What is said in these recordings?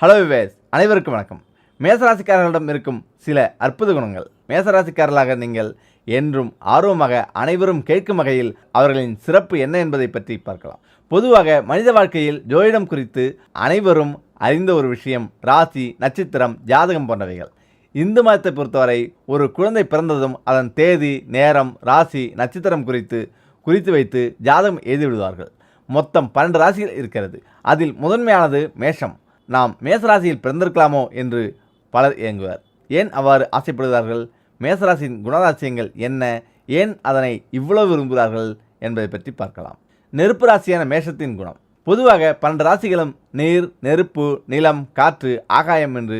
Hello wives அனைவருக்கும் வணக்கம். மேசராசிக்காரர்களிடம் இருக்கும் சில அற்புத குணங்கள். மேசராசிக்காரர்களாக நீங்கள் என்றும் ஆர்வமாக அனைவரும் கேட்கும் வகையில் அவர்களின் சிறப்பு என்ன என்பதை பற்றி பார்க்கலாம். பொதுவாக மனித வாழ்க்கையில் ஜோதிடம் குறித்து அனைவரும் அறிந்த ஒரு விஷயம் ராசி நட்சத்திரம் ஜாதகம் போன்றவைகள். இந்து மதத்தை பொறுத்தவரை ஒரு குழந்தை பிறந்ததும் அதன் தேதி நேரம் ராசி நட்சத்திரம் குறித்து குறித்து வைத்து ஜாதகம் எழுதி விடுவார்கள் மொத்தம் பன்னெண்டு ராசிகள் இருக்கிறது. அதில் முதன்மையானது மேஷம். நாம் மேசராசியில் பிறந்திருக்கலாமோ என்று பலர் இயங்குவர் ஏன் அவ்வாறு ஆசைப்படுகிறார்கள்? மேசராசியின் குணராசியங்கள் என்ன? ஏன் அதனை இவ்வளவு விரும்புகிறார்கள் என்பதை பற்றி பார்க்கலாம். நெருப்பு ராசியான மேஷத்தின் குணம். பொதுவாக பன்னெண்டு ராசிகளும் நீர் நெருப்பு நிலம் காற்று ஆகாயம் என்று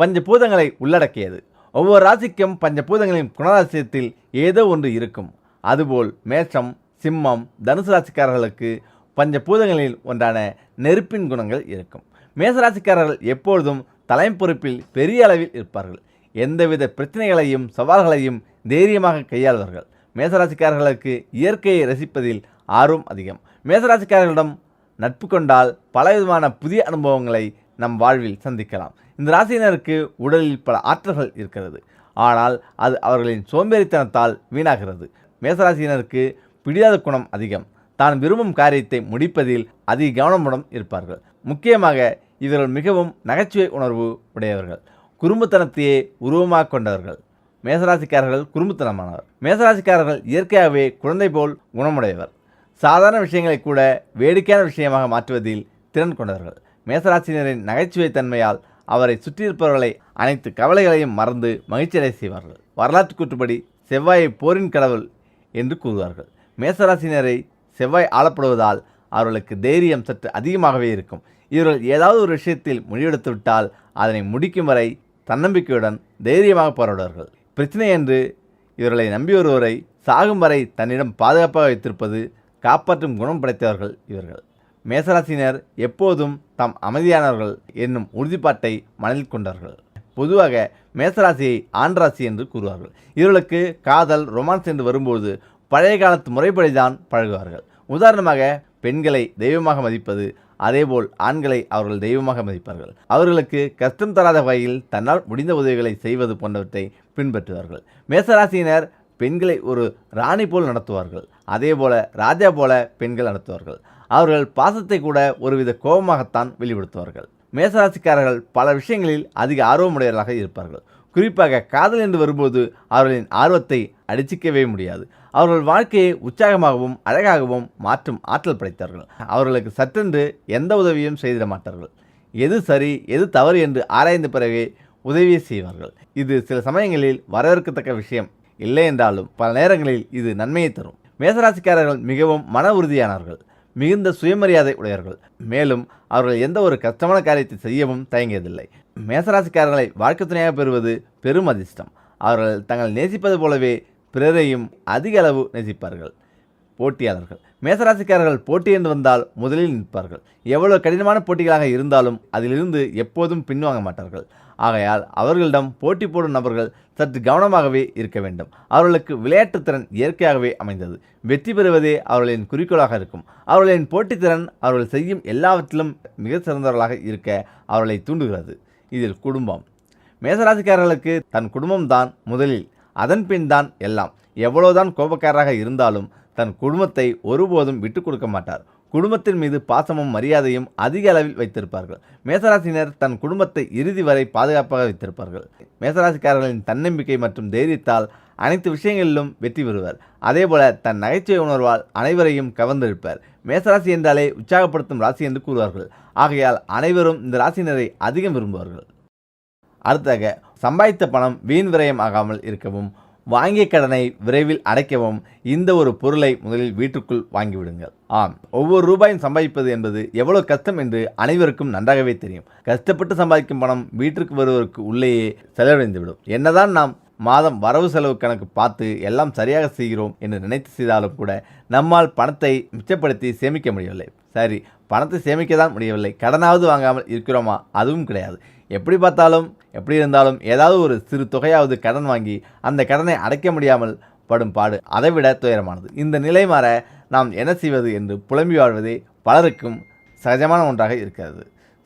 பஞ்சபூதங்களை உள்ளடக்கியது. ஒவ்வொரு ராசிக்கும் பஞ்சபூதங்களின் குணராசியத்தில் ஏதோ ஒன்று இருக்கும். அதுபோல் மேஷம் சிம்மம் தனுசு ராசிக்காரர்களுக்கு பஞ்சபூதங்களில் ஒன்றான நெருப்பின் குணங்கள் இருக்கும். மேசராசிக்காரர்கள் எப்பொழுதும் தலைமை பொறுப்பில் பெரிய அளவில் இருப்பார்கள். எந்தவித பிரச்சனைகளையும் சவால்களையும் தைரியமாக கையாள்வார்கள். மேசராசிக்காரர்களுக்கு இயற்கையை ரசிப்பதில் ஆர்வம் அதிகம். மேசராசிக்காரர்களிடம் நட்பு கொண்டால் பலவிதமான புதிய அனுபவங்களை நம் வாழ்வில் சந்திக்கலாம். இந்த ராசியினருக்கு உடலில் பல ஆற்றல்கள் இருக்கிறது. ஆனால் அது அவர்களின் சோம்பேறித்தனத்தால் வீணாகிறது. மேசராசியினருக்கு பிடியாத குணம் அதிகம். தான் விரும்பும் காரியத்தை முடிப்பதில் அதிக கவனமுடன் இருப்பார்கள். முக்கியமாக இவர்கள் மிகவும் நகைச்சுவை உணர்வு உடையவர்கள். குறும்புத்தனத்தையே உருவமாக கொண்டவர்கள். மேசராசிக்காரர்கள் குறும்புத்தனமானவர். மேசராசிக்காரர்கள் இயற்கையாகவே குழந்தை போல் குணமுடையவர். சாதாரண விஷயங்களை கூட வேடிக்கையான விஷயமாக மாற்றுவதில் திறன் கொண்டவர்கள். மேசராசினரின் நகைச்சுவை தன்மையால் அவரை சுற்றியிருப்பவர்களை அனைத்து கவலைகளையும் மறந்து மகிழ்ச்சியடை செய்வார்கள். வரலாற்று கூற்றுப்படி செவ்வாயை போரின் கடவுள் என்று கூறுவார்கள். மேசராசினரை செவ்வாய் ஆளப்படுவதால் அவர்களுக்கு தைரியம் சற்று அதிகமாகவே இருக்கும். இவர்கள் ஏதாவது ஒரு விஷயத்தில் முடிவெடுத்து விட்டால் அதனை முடிக்கும் வரை தன்னம்பிக்கையுடன் தைரியமாக போராடுவார்கள். பிரச்சனை என்று இவர்களை நம்பி ஒருவரை சாகும் வரை தன்னிடம் பாதுகாப்பாக வைத்திருப்பது காப்பாற்றும் குணம் படைத்தவர்கள் இவர்கள். மேசராசினர் எப்போதும் தாம் அமைதியானவர்கள் என்னும் உறுதிப்பாட்டை மனதில் கொண்டார்கள். பொதுவாக மேசராசியை ஆண்ராசி என்று கூறுவார்கள். இவர்களுக்கு காதல் ரொமான்ஸ் என்று வரும்போது பழைய காலத்து முறைப்படிதான் பழகுவார்கள். உதாரணமாக பெண்களை தெய்வமாக மதிப்பது அதேபோல் ஆண்களை அவர்கள் தெய்வமாக மதிப்பார்கள். அவர்களுக்கு கஷ்டம் தராத வகையில் தன்னால் முடிந்த உதவிகளை செய்வது போன்றவற்றை பின்பற்றுவார்கள். மேசராசியினர் பெண்களை ஒரு ராணி போல் நடத்துவார்கள். அதேபோல ராஜா போல பெண்கள் நடத்துவார்கள். அவர்கள் பாசத்தை கூட ஒருவித கோபமாகத்தான் வெளிப்படுத்துவார்கள். மேசராசிக்காரர்கள் பல விஷயங்களில் அதிக ஆர்வமுடையவர்களாக இருப்பார்கள். குறிப்பாக காதல் என்று வரும்போது அவர்களின் ஆர்வத்தை அடிச்சிக்கவே முடியாது. அவர்கள் வாழ்க்கையை உற்சாகமாகவும் அழகாகவும் மாற்றும் ஆற்றல் படைத்தார்கள் அவர்களுக்கு சற்றென்று எந்த உதவியும் செய்திட மாட்டார்கள். எது சரி எது தவறு என்று ஆராய்ந்த பிறகே உதவியை செய்வார்கள். இது சில சமயங்களில் வரவேற்கத்தக்க விஷயம். இல்லை என்றாலும் பல நேரங்களில் இது நன்மையை தரும். மேசராசிக்காரர்கள் மிகவும் மன உறுதியானவர்கள். மிகுந்த சுயமரியாதை உடையவர்கள். மேலும் அவர்கள் எந்த ஒரு கஷ்டமான காரியத்தை செய்யவும் தயங்கியதில்லை. மேசராசிக்காரர்களை வாழ்க்கை துணையாக பெறுவது பெரும் அதிர்ஷ்டம். அவர்கள் தங்கள் நேசிப்பது போலவே பிறரையும் அதிக அளவு நேசிப்பார்கள். போட்டியாளர்கள். மேசராசிக்காரர்கள் போட்டி என்று வந்தால் முதலில் நிற்பார்கள். எவ்வளவு கடினமான போட்டிகளாக இருந்தாலும் அதிலிருந்து எப்போதும் பின்வாங்க மாட்டார்கள். ஆகையால் அவர்களிடம் போட்டி போடும் நபர்கள் சற்று கவனமாகவே இருக்க வேண்டும். அவர்களுக்கு விளையாட்டுத்திறன் இயற்கையாகவே அமைந்தது. வெற்றி பெறுவதே அவர்களின் குறிக்கோளாக இருக்கும். அவர்களின் போட்டித்திறன் அவர்கள் செய்யும் எல்லாவற்றிலும் மிக சிறந்தவர்களாக இருக்க அவர்களை தூண்டுகிறது. இதில் குடும்பம். மேசராசிக்காரர்களுக்கு தன் குடும்பம்தான் முதலில் அதன் பின் தான் எல்லாம். எவ்வளவுதான் கோபக்காரராக இருந்தாலும் தன் குடும்பத்தை ஒருபோதும் விட்டு கொடுக்க மாட்டார். குடும்பத்தின் மீது பாசமும் மரியாதையும் அதிக அளவில் வைத்திருப்பார்கள். மேசராசினர் தன் குடும்பத்தை இறுதி வரை பாதுகாப்பாக வைத்திருப்பார்கள். மேசராசிக்காரர்களின் தன்னம்பிக்கை மற்றும் தைரியத்தால் அனைத்து விஷயங்களிலும் வெற்றி பெறுவர். அதேபோல தன் நகைச்சுவை உணர்வால் அனைவரையும் கவர்ந்திருப்பார். மேசராசி என்றாலே உற்சாகப்படுத்தும் ராசி என்று கூறுவார்கள். ஆகையால் அனைவரும் இந்த ராசினரை அதிகம் விரும்புவார்கள். அடுத்ததாக சம்பாதித்த பணம் வீண் விரயம் ஆகாமல் இருக்கவும் வாங்கிய கடனை விரைவில் அடைக்கவும் இந்த ஒரு பொருளை முதலில் வீட்டுக்குள் வாங்கிவிடுங்கள். ஆம் ஒவ்வொரு ரூபாயும் சம்பாதிப்பது என்பது எவ்வளவு கஷ்டம் என்று அனைவருக்கும் நன்றாகவே தெரியும். கஷ்டப்பட்டு சம்பாதிக்கும் பணம் வீட்டிற்கு வருவதற்கு உள்ளேயே செலவழிந்துவிடும். என்னதான் நாம் மாதம் வரவு செலவு கணக்கு பார்த்து எல்லாம் சரியாக செய்கிறோம் என்று நினைத்து செய்தாலும் கூட நம்மால் பணத்தை மிச்சப்படுத்தி சேமிக்க முடியவில்லை. சரி பணத்தை சேமிக்க தான் முடியவில்லை. கடனாவது வாங்காமல் இருக்கிறோமா? அதுவும் கிடையாது. எப்படி பார்த்தாலும் எப்படி இருந்தாலும் ஏதாவது ஒரு சிறு தொகையாவது கடன் வாங்கி அந்த கடனை அடைக்க முடியாமல் படும் பாடு அதைவிட துயரமானது. இந்த நிலை மாற நாம் என்ன செய்வது என்று புலம்பி வாழ்வதே பலருக்கும் சகஜமான ஒன்றாக இருக்கிறது.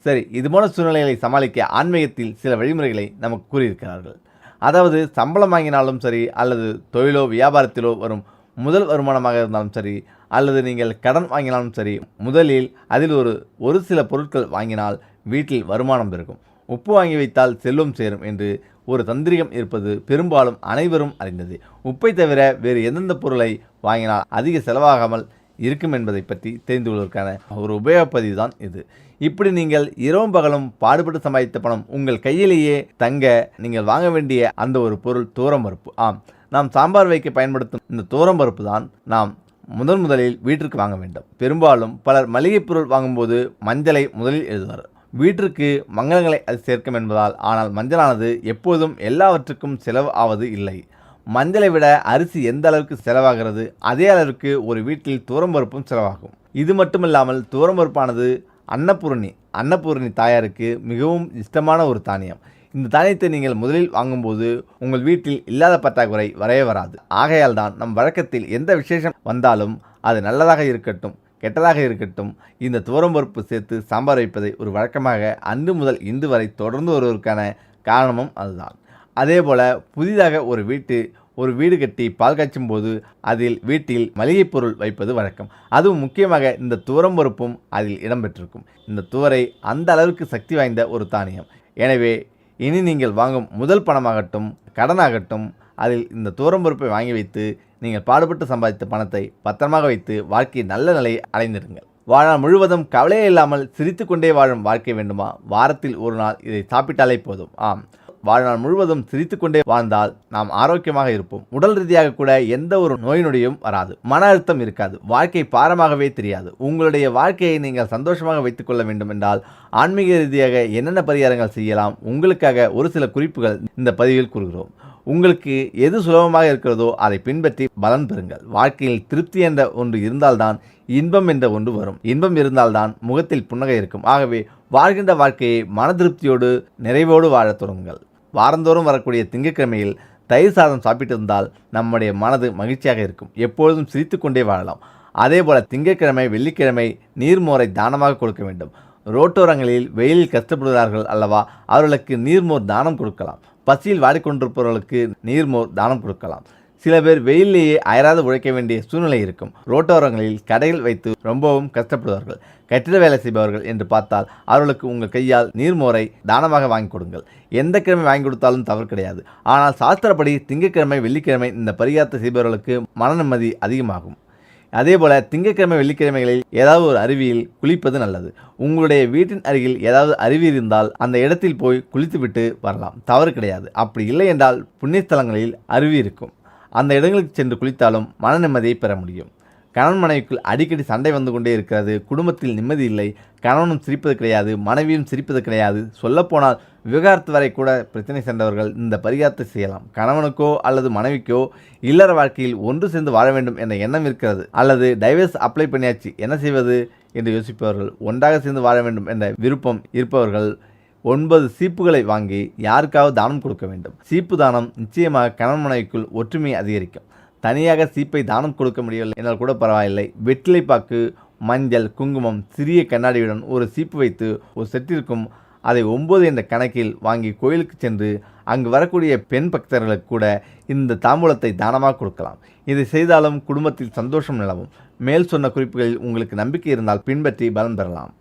சரி இது போன்ற சூழ்நிலைகளை சமாளிக்க ஆன்மீகத்தில் சில வழிமுறைகளை நமக்கு கூறியிருக்கிறார்கள். அதாவது சம்பளம் வாங்கினாலும் சரி அல்லது தொழிலோ வியாபாரத்திலோ வரும் முதல் வருமானமாக இருந்தாலும் சரி அல்லது நீங்கள் கடன் வாங்கினாலும் சரி முதலில் அதில் ஒரு ஒரு சில பொருட்கள் வாங்கினால் வீட்டில் வருமானம் பெருகும். உப்பு வாங்கி வைத்தால் செல்வம் சேரும் என்று ஒரு தந்திரிகம் இருப்பது பெரும்பாலும் அனைவரும் அறிந்தது. உப்பை தவிர வேறு எந்தெந்த பொருளை வாங்கினால் அதிக செலவாகாமல் இருக்கும் என்பதை பற்றி தெரிந்து கொள்வதற்கான ஒரு உபயோகப்பதிவு தான் இது. இப்படி நீங்கள் இரவும் பகலும் பாடுபட்டு சம்பாதித்த பணம் உங்கள் கையிலேயே தங்க நீங்கள் வாங்க வேண்டிய அந்த ஒரு பொருள் தூரம் பருப்பு. ஆம் நாம் சாம்பார் வைக்க பயன்படுத்தும் இந்த தூரம் பருப்பு தான் நாம் முதன் முதலில் வீட்டிற்கு வாங்க வேண்டும். பெரும்பாலும் பலர் மளிகைப் பொருள் வாங்கும்போது மஞ்சளை முதலில் எழுதுவார். வீட்டிற்கு மங்களங்களை அது சேர்க்கும் என்பதால் ஆனால் மஞ்சளானது எப்போதும் எல்லாவற்றுக்கும் செலவு ஆவது இல்லை. மஞ்சளை விட அரிசி எந்த அளவுக்கு செலவாகிறது அதே அளவிற்கு ஒரு வீட்டில் தூரம்பருப்பும் செலவாகும். இது மட்டுமில்லாமல் தூரம்பருப்பானது அன்னபூரணி அன்னபூரணி தாயாருக்கு மிகவும் இஷ்டமான ஒரு தானியம். இந்த தானியத்தை நீங்கள் முதலில் வாங்கும்போது உங்கள் வீட்டில் இல்லாத பற்றாக்குறை வரவே வராது. ஆகையால் தான் நம் வழக்கத்தில் எந்த விசேஷம் வந்தாலும் அது நல்லதாக இருக்கட்டும் கெட்டதாக இருக்கட்டும் இந்த துவரம்பருப்பு சேர்த்து சாம்பார் வைப்பதை ஒரு வழக்கமாக அன்று முதல் இன்று வரை தொடர்ந்து வருவதற்கான காரணமும் அதுதான். அதே போல் புதிதாக ஒரு வீட்டு ஒரு வீடு கட்டி பால் காய்ச்சும் போது அதில் வீட்டில் மளிகைப் பொருள் வைப்பது வழக்கம். அதுவும் முக்கியமாக இந்த துவரம்பருப்பும் அதில் இடம்பெற்றிருக்கும் இந்த துவரை அந்த அளவுக்கு சக்தி வாய்ந்த ஒரு தானியம். எனவே இனி நீங்கள் வாங்கும் முதல் பணமாகட்டும் கடனாகட்டும் அதில் இந்த துவரம்பருப்பை வாங்கி வைத்து நீங்கள் பாடுபட்டு சம்பாதித்த பணத்தை பத்திரமாக வைத்து வாழ்க்கையை நல்ல நிலையை அடைந்திருங்கள் வாழ்நாள் முழுவதும் கவலையே இல்லாமல் சிரித்து கொண்டே வாழும் வாழ்க்கை வேண்டுமா? வாரத்தில் ஒரு நாள் இதை சாப்பிட்டாலே போதும். ஆம். வாழ்நாள் முழுவதும் சிரித்து கொண்டே வாழ்ந்தால் நாம் ஆரோக்கியமாக இருப்போம். உடல் ரீதியாக கூட எந்த ஒரு நோய் நொடியும் வராது. மன அழுத்தம் இருக்காது. வாழ்க்கை பாரமாகவே தெரியாது. உங்களுடைய வாழ்க்கையை நீங்கள் சந்தோஷமாக வைத்துக்கொள்ள வேண்டும் என்றால் ஆன்மீக ரீதியாக என்னென்ன பரிகாரங்கள் செய்யலாம்? உங்களுக்காக ஒரு சில குறிப்புகள் இந்த பதிவில் கூறுகிறோம். உங்களுக்கு எது சுலபமாக இருக்கிறதோ அதை பின்பற்றி பலன் பெறுங்கள். வாழ்க்கையில் திருப்தி என்ற ஒன்று இருந்தால்தான் இன்பம் என்ற ஒன்று வரும். இன்பம் இருந்தால்தான் முகத்தில் புன்னகை இருக்கும். ஆகவே வாழ்கின்ற வாழ்க்கையை மன திருப்தியோடு நிறைவோடு வாழத் தொடங்குங்கள். வாரந்தோறும் வரக்கூடிய திங்கட்கிழமையில் தயிர் சாதம் சாப்பிட்டிருந்தால் நம்முடைய மனது மகிழ்ச்சியாக இருக்கும். எப்பொழுதும் சிரித்து கொண்டே வாழலாம். அதேபோல் திங்கட்கிழமை வெள்ளிக்கிழமை நீர்மோரை தானமாக கொடுக்க வேண்டும். ரோட்டோரங்களில் வெயிலில் கஷ்டப்படுகிறார்கள் அல்லவா அவர்களுக்கு நீர்மோர் தானம் கொடுக்கலாம். பசியில் வாடிக்கொண்டிருப்பவர்களுக்கு நீர்மோர் தானம் கொடுக்கலாம். சில பேர் வெயிலேயே அயராது உழைக்க வேண்டிய சூழ்நிலை இருக்கும். ரோட்டோரங்களில் கடைகள் வைத்து ரொம்பவும் கஷ்டப்படுவார்கள். கட்டிட வேலை செய்பவர்கள் என்று பார்த்தால் அவர்களுக்கு உங்கள் கையால் நீர்மோரை தானமாக வாங்கி கொடுங்கள். எந்த கிழமை வாங்கி கொடுத்தாலும் தவறு கிடையாது. ஆனால் சாஸ்திரப்படி திங்கட்கிழமை வெள்ளிக்கிழமை இந்த பரிகாரத்தை செய்பவர்களுக்கு மன நிம்மதி அதிகமாகும். அதே போல் திங்கட்கிழமை வெள்ளிக்கிழமைகளில் ஏதாவது ஒரு அருவியில் குளிப்பது நல்லது. உங்களுடைய வீட்டின் அருகில் ஏதாவது அருவி இருந்தால் அந்த இடத்தில் போய் குளித்துவிட்டு வரலாம். தவறு கிடையாது. அப்படி இல்லை என்றால் புண்ணியஸ்தலங்களில் அருவி இருக்கும். அந்த இடங்களுக்கு சென்று குளித்தாலும் மன நிம்மதியை பெற முடியும். கணவன் மனைவிக்குள் அடிக்கடி சண்டை வந்து கொண்டே இருக்கிறது குடும்பத்தில் நிம்மதி இல்லை கணவனும் சிரிப்பது கிடையாது மனைவியும் சிரிப்பது கிடையாது. சொல்லப்போனால் விவகாரத்து வரை கூட பிரச்சனை சென்றவர்கள் இந்த பரிகாரத்தை செய்யலாம். கணவனுக்கோ அல்லது மனைவிக்கோ இல்லற வாழ்க்கையில் ஒன்று சேர்ந்து வாழ வேண்டும் என்ற எண்ணம் இருக்கிறது. அல்லது டைவர்ஸ் அப்ளை பண்ணியாச்சு என்ன செய்வது? என்று யோசிப்பவர்கள் ஒன்றாக சேர்ந்து வாழ வேண்டும் என்ற விருப்பம் இருப்பவர்கள் ஒன்பது சீப்புகளை வாங்கி யாருக்காவது தானம் கொடுக்க வேண்டும். சீப்பு தானம் நிச்சயமாக கணவன் மனைவிக்குள் ஒற்றுமையை அதிகரிக்கும். தனியாக சீப்பை தானம் கொடுக்க முடியவில்லை என்றால் கூட பரவாயில்லை. வெற்றிலைப்பாக்கு மஞ்சள் குங்குமம் சிறிய கண்ணாடியுடன் ஒரு சீப்பு வைத்து ஒரு செட்டிற்கும் அதை ஒம்பது என்ற கணக்கில் வாங்கி கோயிலுக்கு சென்று அங்கு வரக்கூடிய பெண் பக்தர்களுக்கு கூட இந்த தாம்பூலத்தை தானமாக கொடுக்கலாம். இதை செய்தாலும் குடும்பத்தில் சந்தோஷம் நிலவும். மேல் சொன்ன குறிப்புகளில் உங்களுக்கு நம்பிக்கை இருந்தால் பின்பற்றி பலன் பெறலாம்.